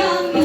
생명